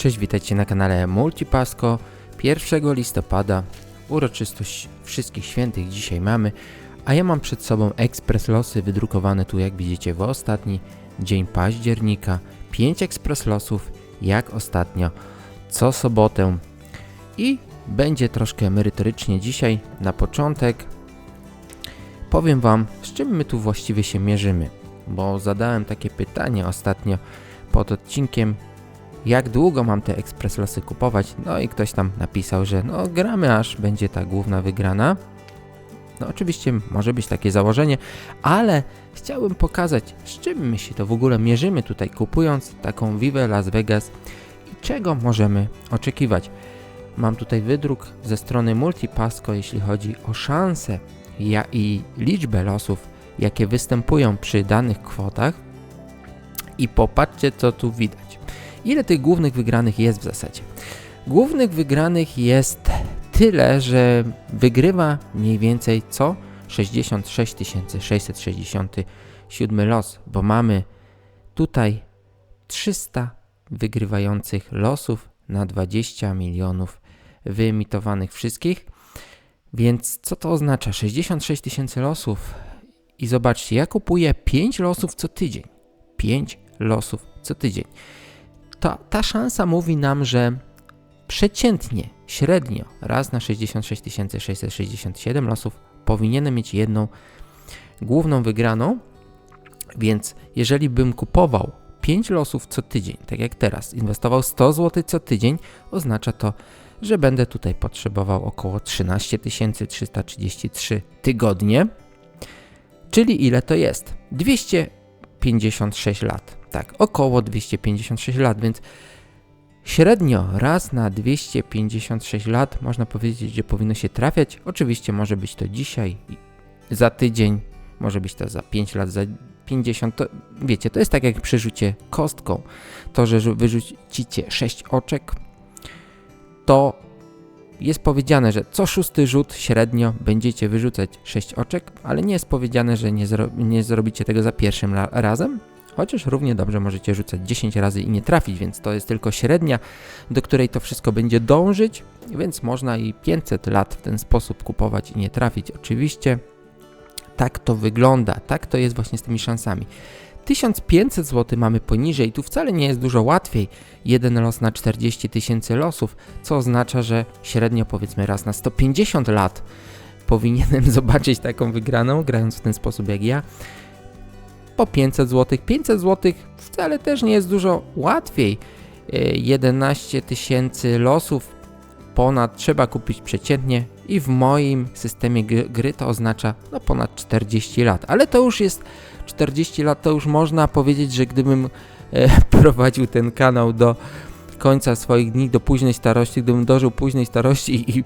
Cześć, witajcie na kanale Multipasko. 1 listopada, uroczystość wszystkich świętych dzisiaj mamy, a ja mam przed sobą ekspres losy wydrukowane tu jak widzicie w ostatni dzień października. 5 ekspres losów jak ostatnio co sobotę i będzie troszkę merytorycznie dzisiaj na początek. Powiem wam z czym my tu właściwie się mierzymy, bo zadałem takie pytanie ostatnio pod odcinkiem jak długo mam te ekspres losy kupować. No i ktoś tam napisał, że no gramy aż będzie ta główna wygrana. No oczywiście może być takie założenie, ale chciałbym pokazać z czym my się to w ogóle mierzymy tutaj kupując taką Vive Las Vegas i czego możemy oczekiwać. Mam tutaj wydruk ze strony Multipasco, jeśli chodzi o szanse i liczbę losów, jakie występują przy danych kwotach. I popatrzcie, co tu widać. Ile tych głównych wygranych jest w zasadzie? Głównych wygranych jest tyle, że wygrywa mniej więcej co 66 667 los, bo mamy tutaj 300 wygrywających losów na 20 milionów wyemitowanych wszystkich. Więc co to oznacza? 66 tysięcy losów. I zobaczcie, ja kupuję 5 losów co tydzień. 5 losów co tydzień. To, ta szansa mówi nam, że przeciętnie, średnio, raz na 66 667 losów powinienem mieć jedną główną wygraną. Więc jeżeli bym kupował 5 losów co tydzień, tak jak teraz, inwestował 100 zł co tydzień, oznacza to, że będę tutaj potrzebował około 13 333 tygodnie. Czyli ile to jest? 256 lat. Tak, około 256 lat, więc średnio raz na 256 lat można powiedzieć, że powinno się trafiać. Oczywiście może być to dzisiaj, za tydzień, może być to za 5 lat, za 50. To, wiecie, to jest tak jak przy rzucie kostką. To, że wyrzucicie 6 oczek, to jest powiedziane, że co szósty rzut średnio będziecie wyrzucać 6 oczek, ale nie jest powiedziane, że nie, zro nie zrobicie tego za pierwszym razem, chociaż równie dobrze możecie rzucać 10 razy i nie trafić, więc to jest tylko średnia, do której to wszystko będzie dążyć, więc można i 500 lat w ten sposób kupować i nie trafić. Oczywiście tak to wygląda, tak to jest właśnie z tymi szansami. 1500 zł mamy poniżej, tu wcale nie jest dużo łatwiej. Jeden los na 40 tysięcy losów, co oznacza, że średnio powiedzmy raz na 150 lat powinienem zobaczyć taką wygraną, grając w ten sposób jak ja. Po 500 zł. 500 zł wcale też nie jest dużo łatwiej. 11 tysięcy losów ponad trzeba kupić przeciętnie i w moim systemie gry to oznacza no ponad 40 lat, ale to już jest 40 lat, to już można powiedzieć, że gdybym e, prowadził ten kanał do końca swoich dni, do późnej starości, gdybym dożył późnej starości i,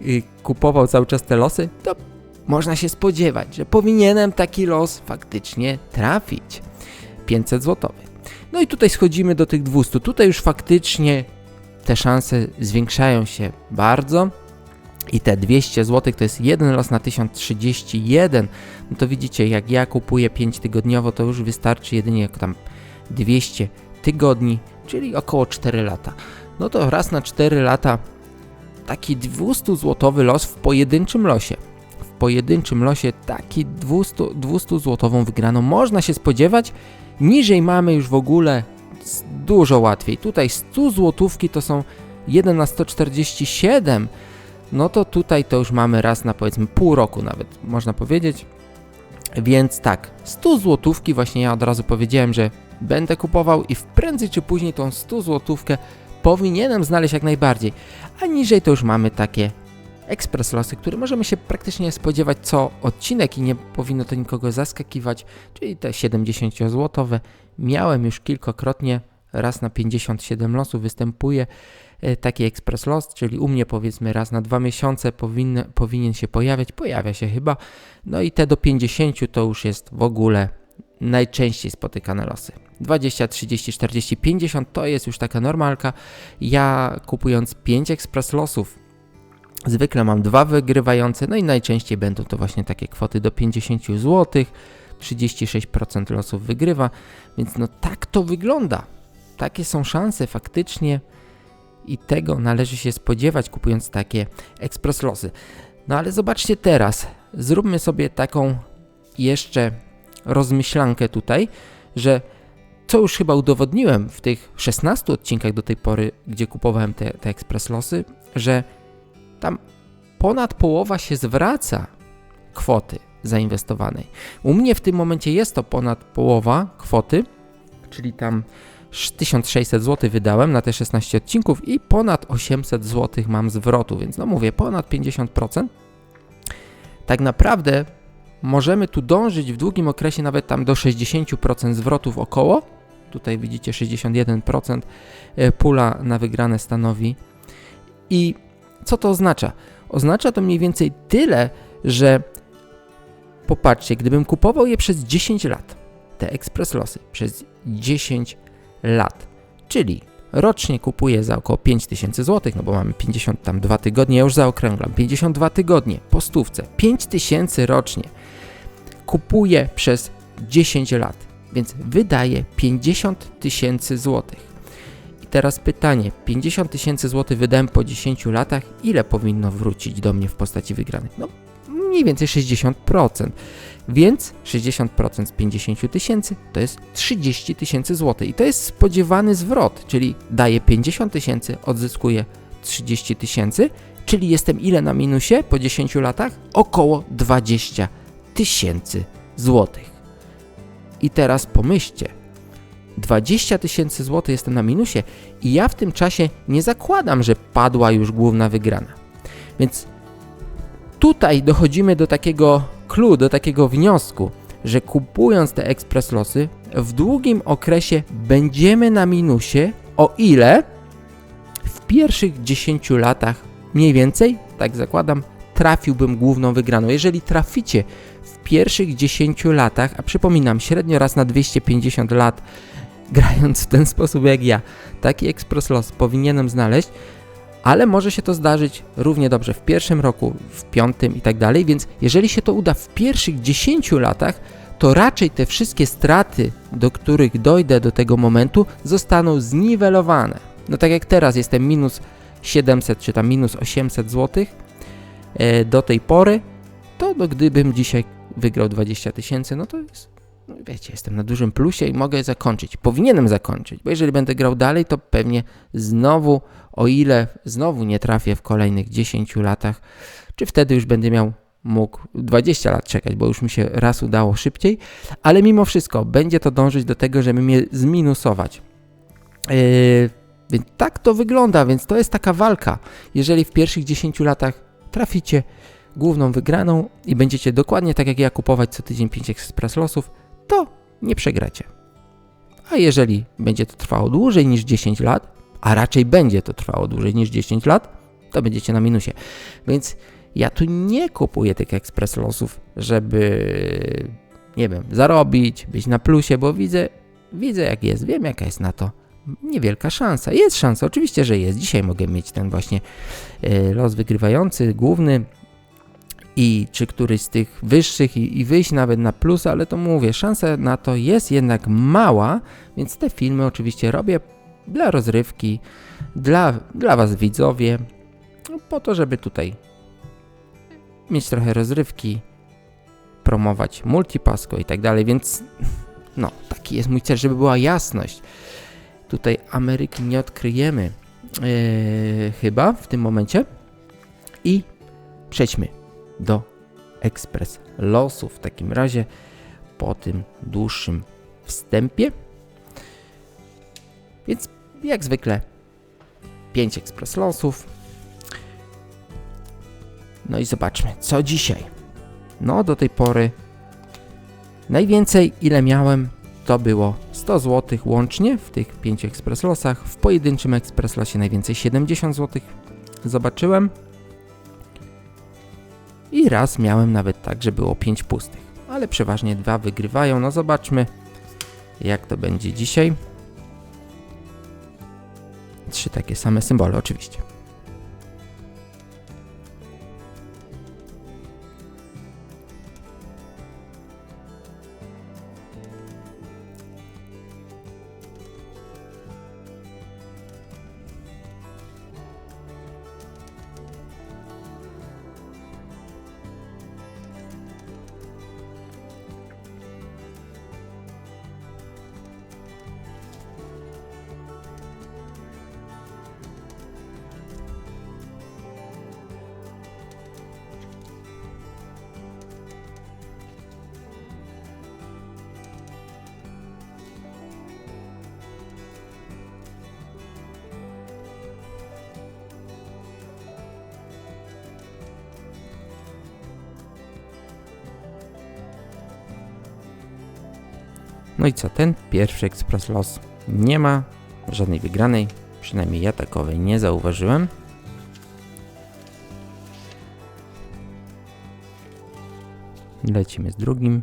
i kupował cały czas te losy, to można się spodziewać, że powinienem taki los faktycznie trafić. 500 zł. No i tutaj schodzimy do tych 200. Tutaj już faktycznie te szanse zwiększają się bardzo. I te 200 zł to jest jeden los na 1031. No to widzicie, jak ja kupuję 5 tygodniowo, to już wystarczy jedynie jak tam 200 tygodni, czyli około 4 lata. No to raz na 4 lata taki 200 złotowy los w pojedynczym losie. W pojedynczym losie taki 200, 200 złotową wygraną można się spodziewać. Niżej mamy już w ogóle dużo łatwiej. Tutaj 100 złotówki to są 1 na 147 no to tutaj to już mamy raz na powiedzmy pół roku nawet, można powiedzieć. Więc tak, 100 złotówki właśnie ja od razu powiedziałem, że będę kupował i w prędzej czy później tą 100 złotówkę powinienem znaleźć jak najbardziej. A niżej to już mamy takie ekspres losy, które możemy się praktycznie spodziewać co odcinek i nie powinno to nikogo zaskakiwać, czyli te 70 złotowe. Miałem już kilkakrotnie, raz na 57 losów występuje E, taki Express Lost, czyli u mnie powiedzmy raz na dwa miesiące powinny, powinien się pojawiać, pojawia się chyba. No i te do 50 to już jest w ogóle najczęściej spotykane losy. 20, 30, 40, 50 to jest już taka normalka. Ja kupując 5 Express Losów zwykle mam dwa wygrywające, no i najczęściej będą to właśnie takie kwoty do 50 zł. 36% losów wygrywa, więc no tak to wygląda. Takie są szanse faktycznie I tego należy się spodziewać kupując takie ekspres losy. No ale zobaczcie teraz, zróbmy sobie taką jeszcze rozmyślankę tutaj, że co już chyba udowodniłem w tych 16 odcinkach do tej pory, gdzie kupowałem te, te ekspres losy, że tam ponad połowa się zwraca kwoty zainwestowanej. U mnie w tym momencie jest to ponad połowa kwoty, czyli tam 1600 zł wydałem na te 16 odcinków i ponad 800 zł mam zwrotu, więc no mówię, ponad 50%. Tak naprawdę możemy tu dążyć w długim okresie nawet tam do 60% zwrotów około. Tutaj widzicie 61% e, pula na wygrane stanowi. I co to oznacza? Oznacza to mniej więcej tyle, że popatrzcie, gdybym kupował je przez 10 lat, te ekspres losy przez 10 lat, czyli rocznie kupuję za około 5000 zł, no bo mamy 52 tygodnie, ja już zaokrąglam, 52 tygodnie po stówce, 5000 rocznie kupuję przez 10 lat, więc wydaję 50 tysięcy złotych. Teraz pytanie, 50 tysięcy złotych wydałem po 10 latach, ile powinno wrócić do mnie w postaci wygranych? No mniej więcej 60%. Więc 60% z 50 tysięcy to jest 30 tysięcy złotych. I to jest spodziewany zwrot, czyli daję 50 tysięcy, odzyskuję 30 tysięcy, czyli jestem ile na minusie po 10 latach? Około 20 tysięcy złotych. I teraz pomyślcie, 20 tysięcy złotych jestem na minusie i ja w tym czasie nie zakładam, że padła już główna wygrana. Więc tutaj dochodzimy do takiego clue, do takiego wniosku, że kupując te ekspres losy, w długim okresie będziemy na minusie, o ile w pierwszych 10 latach mniej więcej, tak zakładam, trafiłbym główną wygraną. Jeżeli traficie pierwszych 10 latach, a przypominam, średnio raz na 250 lat, grając w ten sposób jak ja, taki ekspres los powinienem znaleźć, ale może się to zdarzyć równie dobrze w pierwszym roku, w piątym i tak dalej, więc jeżeli się to uda w pierwszych 10 latach, to raczej te wszystkie straty, do których dojdę do tego momentu, zostaną zniwelowane. No tak jak teraz jestem minus 700 czy tam minus 800 zł e, do tej pory, to no, gdybym dzisiaj wygrał 20 tysięcy, no to jest, no wiecie, jestem na dużym plusie i mogę zakończyć. Powinienem zakończyć, bo jeżeli będę grał dalej, to pewnie znowu o ile znowu nie trafię w kolejnych 10 latach, czy wtedy już będę miał mógł 20 lat czekać, bo już mi się raz udało szybciej, ale mimo wszystko będzie to dążyć do tego, żeby mnie zminusować. Yy, więc tak to wygląda, więc to jest taka walka. Jeżeli w pierwszych 10 latach traficie główną wygraną i będziecie dokładnie tak jak ja kupować co tydzień 5 ekspres losów, to nie przegracie. A jeżeli będzie to trwało dłużej niż 10 lat, a raczej będzie to trwało dłużej niż 10 lat, to będziecie na minusie. Więc ja tu nie kupuję tych ekspres losów, żeby, nie wiem, zarobić, być na plusie, bo widzę, widzę jak jest, wiem jaka jest na to niewielka szansa. Jest szansa, oczywiście, że jest. Dzisiaj mogę mieć ten właśnie e, los wygrywający, główny i czy któryś z tych wyższych i, i wyjść nawet na plus, ale to mówię, szansa na to jest jednak mała, więc te filmy oczywiście robię dla rozrywki, dla, dla Was widzowie, no, po to, żeby tutaj mieć trochę rozrywki, promować multipasko i tak dalej, więc no, taki jest mój cel, żeby była jasność. Tutaj Ameryki nie odkryjemy yy, chyba w tym momencie i przejdźmy do ekspres losów w takim razie po tym dłuższym wstępie. Więc jak zwykle 5 ekspres losów. No i zobaczmy, co dzisiaj. No do tej pory najwięcej ile miałem to było 100 zł łącznie w tych 5 ekspres losach. W pojedynczym ekspres losie najwięcej 70 zł zobaczyłem. I raz miałem nawet tak, że było 5 pustych. Ale przeważnie dwa wygrywają. No zobaczmy jak to będzie dzisiaj. Trzy takie same symbole, oczywiście. No i co, ten pierwszy Express Los nie ma żadnej wygranej, przynajmniej ja takowej nie zauważyłem. Lecimy z drugim.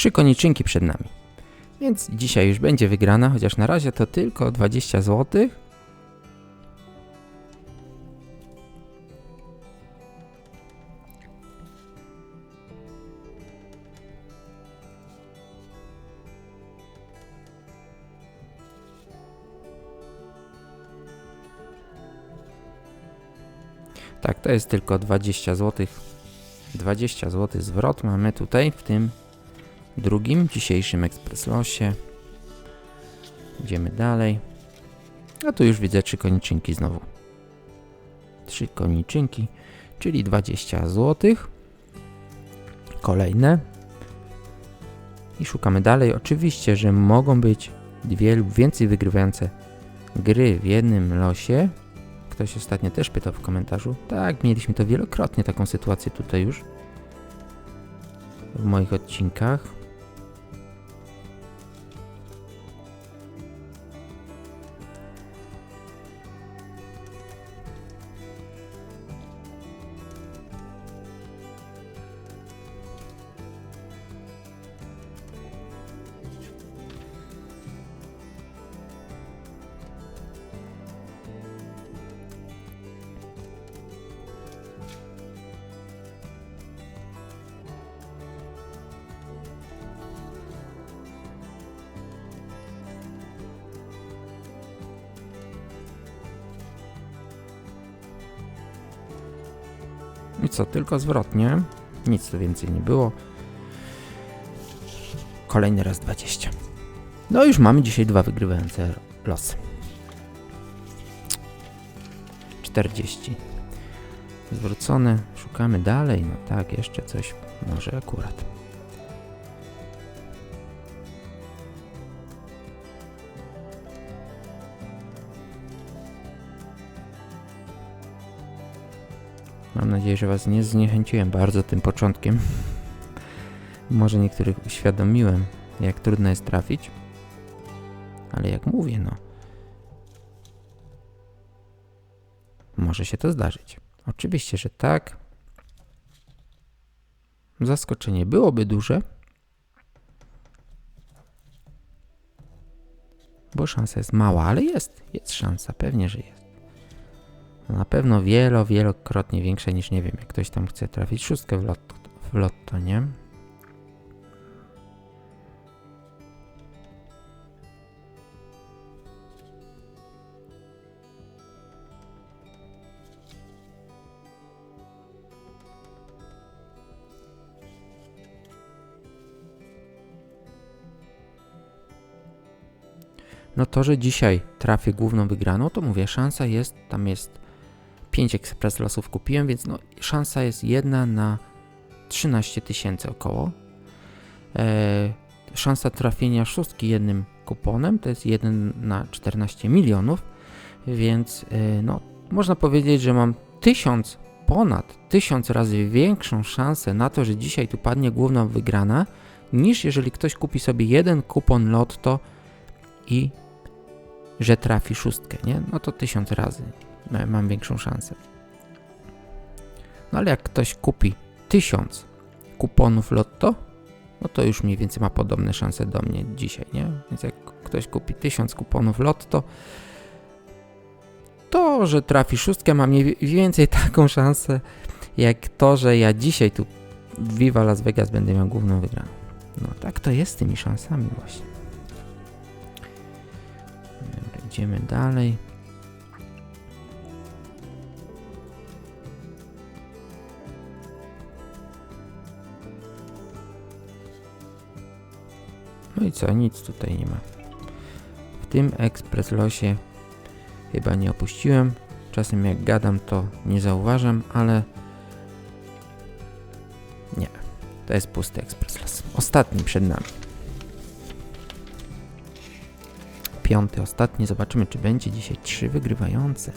Trzy koniczynki przed nami. Więc dzisiaj już będzie wygrana, chociaż na razie to tylko 20 zł. Tak, to jest tylko 20 zł. 20 zł zwrot mamy tutaj w tym drugim dzisiejszym Express Losie. Idziemy dalej. A tu już widzę trzy koniczynki znowu. Trzy koniczynki, czyli 20 zł. Kolejne. I szukamy dalej. Oczywiście, że mogą być dwie lub więcej wygrywające gry w jednym losie. Ktoś ostatnio też pytał w komentarzu. Tak, mieliśmy to wielokrotnie, taką sytuację tutaj już. W moich odcinkach. I co, tylko zwrotnie. Nic tu więcej nie było. Kolejny raz 20. No już mamy dzisiaj dwa wygrywające losy. 40. Zwrócone. Szukamy dalej. No tak, jeszcze coś. Może akurat. Mam nadzieję, że Was nie zniechęciłem bardzo tym początkiem. Może niektórych uświadomiłem, jak trudno jest trafić. Ale jak mówię, no. Może się to zdarzyć. Oczywiście, że tak. Zaskoczenie byłoby duże, bo szansa jest mała, ale jest. Jest szansa, pewnie, że jest. No na pewno wielo, wielokrotnie większe niż, nie wiem, jak ktoś tam chce trafić szóstkę w lotto, w lotto nie? No to, że dzisiaj trafię główną wygraną, to mówię, szansa jest, tam jest 5 ekspres losów kupiłem, więc no, szansa jest jedna na 13 tysięcy około. E, szansa trafienia szóstki jednym kuponem to jest 1 na 14 milionów, więc e, no, można powiedzieć, że mam 1000, ponad 1000 razy większą szansę na to, że dzisiaj tu padnie główna wygrana, niż jeżeli ktoś kupi sobie jeden kupon lotto i że trafi szóstkę, nie? No to 1000 razy mam większą szansę. No ale jak ktoś kupi 1000 kuponów lotto, no to już mniej więcej ma podobne szanse do mnie dzisiaj, nie? Więc jak ktoś kupi 1000 kuponów lotto, to, że trafi szóstkę ma mniej więcej taką szansę, jak to, że ja dzisiaj tu w Viva Las Vegas będę miał główną wygraną. No tak to jest z tymi szansami właśnie. Idziemy dalej. No i co, nic tutaj nie ma. W tym ekspres losie chyba nie opuściłem. Czasem jak gadam to nie zauważam, ale nie. To jest pusty ekspres los. Ostatni przed nami. Piąty, ostatni. Zobaczymy, czy będzie dzisiaj trzy wygrywające.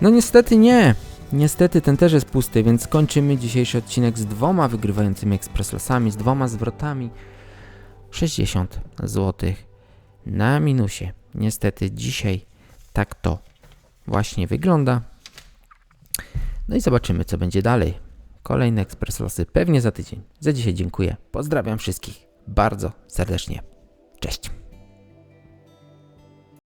No niestety nie. Niestety ten też jest pusty, więc kończymy dzisiejszy odcinek z dwoma wygrywającymi ekspres losami, z dwoma zwrotami. 60 zł na minusie. Niestety dzisiaj tak to właśnie wygląda. No i zobaczymy, co będzie dalej. Kolejne ekspres losy pewnie za tydzień. Za dzisiaj dziękuję. Pozdrawiam wszystkich bardzo serdecznie. Cześć.